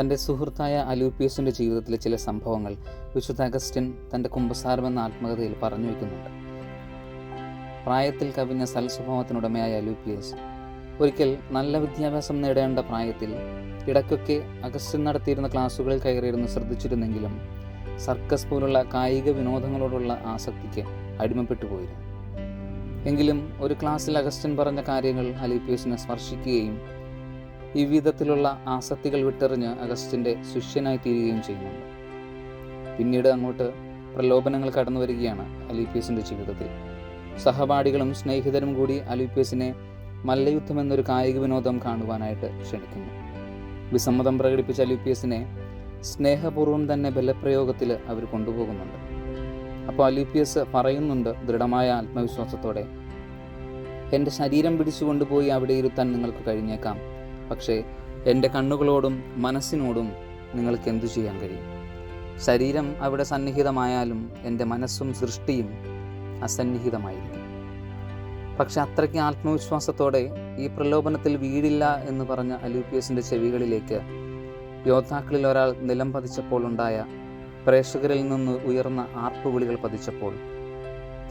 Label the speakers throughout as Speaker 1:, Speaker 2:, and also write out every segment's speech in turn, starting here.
Speaker 1: തന്റെ സുഹൃത്തായ അലൂപ്പിയസിന്റെ ജീവിതത്തിലെ ചില സംഭവങ്ങൾ വിശുദ്ധ അഗസ്റ്റിൻ തന്റെ കുംഭസാരമെന്ന ആത്മകഥയിൽ പറഞ്ഞു വയ്ക്കുന്നുണ്ട്. പ്രായത്തിൽ കവിഞ്ഞ സൽസ്വഭാവത്തിനുടമയായ അലൂപ്പിയസ് ഒരിക്കൽ നല്ല വിദ്യാഭ്യാസം നേടേണ്ട പ്രായത്തിൽ ഇടയ്ക്കൊക്കെ അഗസ്റ്റിൻ നടത്തിയിരുന്ന ക്ലാസ്സുകളിൽ കയറിയിരുന്ന് ശ്രദ്ധിച്ചിരുന്നെങ്കിലും സർക്കസ് പോലുള്ള കായിക വിനോദങ്ങളോടുള്ള ആസക്തിക്ക് അടിമപ്പെട്ടു പോയിരുന്നു. എങ്കിലും ഒരു ക്ലാസ്സിൽ അഗസ്റ്റിൻ പറഞ്ഞ കാര്യങ്ങൾ അലൂപ്പിയസിനെ സ്പർശിക്കുകയും ഈ വിധത്തിലുള്ള ആസക്തികൾ വിട്ടെറിഞ്ഞ് അഗസ്റ്റിന്റെ ശിഷ്യനായി തീരുകയും ചെയ്യുന്നുണ്ട്. പിന്നീട് അങ്ങോട്ട് പ്രലോഭനങ്ങൾ കടന്നു വരികയാണ് അലിപ്പിയസിന്റെ ജീവിതത്തിൽ. സഹപാഠികളും സ്നേഹിതരും കൂടി അലിപ്പിയസിനെ മല്ലയുദ്ധം എന്നൊരു കായിക വിനോദം കാണുവാനായിട്ട് ക്ഷണിക്കുന്നു. വിസമ്മതം പ്രകടിപ്പിച്ച അലിപ്പിയസിനെ സ്നേഹപൂർവം തന്നെ ബലപ്രയോഗത്തിൽ അവർ കൊണ്ടുപോകുന്നുണ്ട്. അപ്പോൾ അലിപ്പിയസ് പറയുന്നുണ്ട് ദൃഢമായ ആത്മവിശ്വാസത്തോടെ എന്റെ ശരീരം പിടിച്ചു കൊണ്ടുപോയി അവിടെ ഇരുത്താൻ നിങ്ങൾക്ക് കഴിഞ്ഞേക്കാം. പക്ഷേ എന്റെ കണ്ണുകളോടും മനസ്സിനോടും നിങ്ങൾക്ക് എന്തു ചെയ്യാൻ കഴിയും? ശരീരം അവിടെ സന്നിഹിതമായാലും എന്റെ മനസ്സും സൃഷ്ടിയും അസന്നിഹിതമായിരിക്കും. പക്ഷെ അത്രയ്ക്ക് ആത്മവിശ്വാസത്തോടെ ഈ പ്രലോഭനത്തിൽ വീടില്ല എന്ന് പറഞ്ഞ അലൂപ്പിയസിന്റെ ചെവികളിലേക്ക് യോദ്ധാക്കളിൽ ഒരാൾ നിലം പതിച്ചപ്പോൾ ഉണ്ടായ പ്രേക്ഷകരിൽ നിന്ന് ഉയർന്ന ആർപ്പുവിളികൾ പതിച്ചപ്പോൾ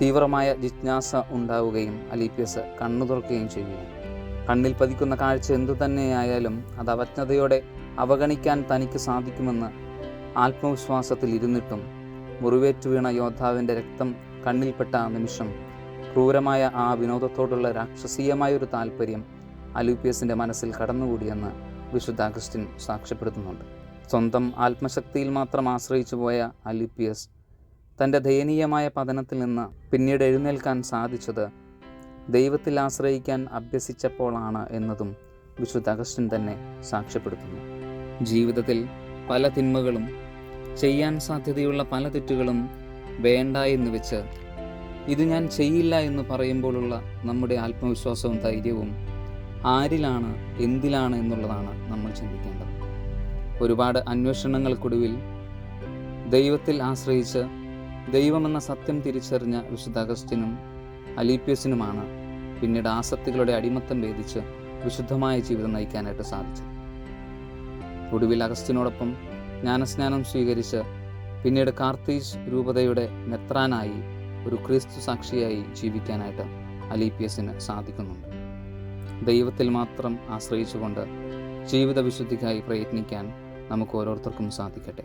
Speaker 1: തീവ്രമായ ജിജ്ഞാസ ഉണ്ടാവുകയും അലീപ്പിയസ് കണ്ണു തുറക്കുകയും ചെയ്യുകയാണ്. കണ്ണിൽ പതിക്കുന്ന കാഴ്ച എന്തു തന്നെയായാലും അത് അവജ്ഞതയോടെ അവഗണിക്കാൻ തനിക്ക് സാധിക്കുമെന്ന് ആത്മവിശ്വാസത്തിൽ ഇരുന്നിട്ടും മുറിവേറ്റു വീണ യോദ്ധാവിന്റെ രക്തം കണ്ണിൽപ്പെട്ട ആ നിമിഷം ക്രൂരമായ ആ വിനോദത്തോടുള്ള രാക്ഷസീയമായൊരു താല്പര്യം അലൂപ്പിയസിന്റെ മനസ്സിൽ കടന്നുകൂടിയെന്ന് വിശുദ്ധ അഗസ്റ്റിൻ സാക്ഷ്യപ്പെടുത്തുന്നുണ്ട്. സ്വന്തം ആത്മശക്തിയിൽ മാത്രം ആശ്രയിച്ചു പോയ അലൂപ്പിയസ് തന്റെ ദയനീയമായ പതനത്തിൽ നിന്ന് പിന്നീട് എഴുന്നേൽക്കാൻ സാധിച്ചത് ദൈവത്തിൽ ആശ്രയിക്കാൻ അഭ്യസിച്ചപ്പോഴാണ് എന്നതും വിശുദ്ധ അഗസ്റ്റിൻ തന്നെ സാക്ഷ്യപ്പെടുത്തുന്നു. ജീവിതത്തിൽ പല തിന്മകളും ചെയ്യാൻ സാധ്യതയുള്ള പല തെറ്റുകളും വേണ്ട എന്ന് വെച്ച് ഇത് ഞാൻ ചെയ്യില്ല എന്ന് പറയുമ്പോഴുള്ള നമ്മുടെ ആത്മവിശ്വാസവും ധൈര്യവും ആരിലാണ് എന്തിലാണ് എന്നുള്ളതാണ് നമ്മൾ ചിന്തിക്കേണ്ടത്. ഒരുപാട് അന്വേഷണങ്ങൾക്കൊടുവിൽ ദൈവത്തിൽ ആശ്രയിച്ച് ദൈവമെന്ന സത്യം തിരിച്ചറിഞ്ഞ വിശുദ്ധ അഗസ്റ്റിനും അലീപ്യസിനുമാണ് പിന്നീട് ആസക്തികളുടെ അടിമത്തം ഭേദിച്ച് വിശുദ്ധമായ ജീവിതം നയിക്കാനായിട്ട് സാധിച്ചത്. ഒടുവിൽ അഗസ്റ്റിനോടൊപ്പം ജ്ഞാനസ്നാനം സ്വീകരിച്ച് പിന്നീട് കാർത്തീജ് രൂപതയുടെ മെത്രാനായി ഒരു ക്രിസ്തു സാക്ഷിയായി ജീവിക്കാനായിട്ട് അലീപ്യസിന് സാധിക്കുന്നുണ്ട്. ദൈവത്തിൽ മാത്രം ആശ്രയിച്ചുകൊണ്ട് ജീവിത വിശുദ്ധിക്കായി പ്രയത്നിക്കാൻ നമുക്ക് ഓരോരുത്തർക്കും സാധിക്കട്ടെ.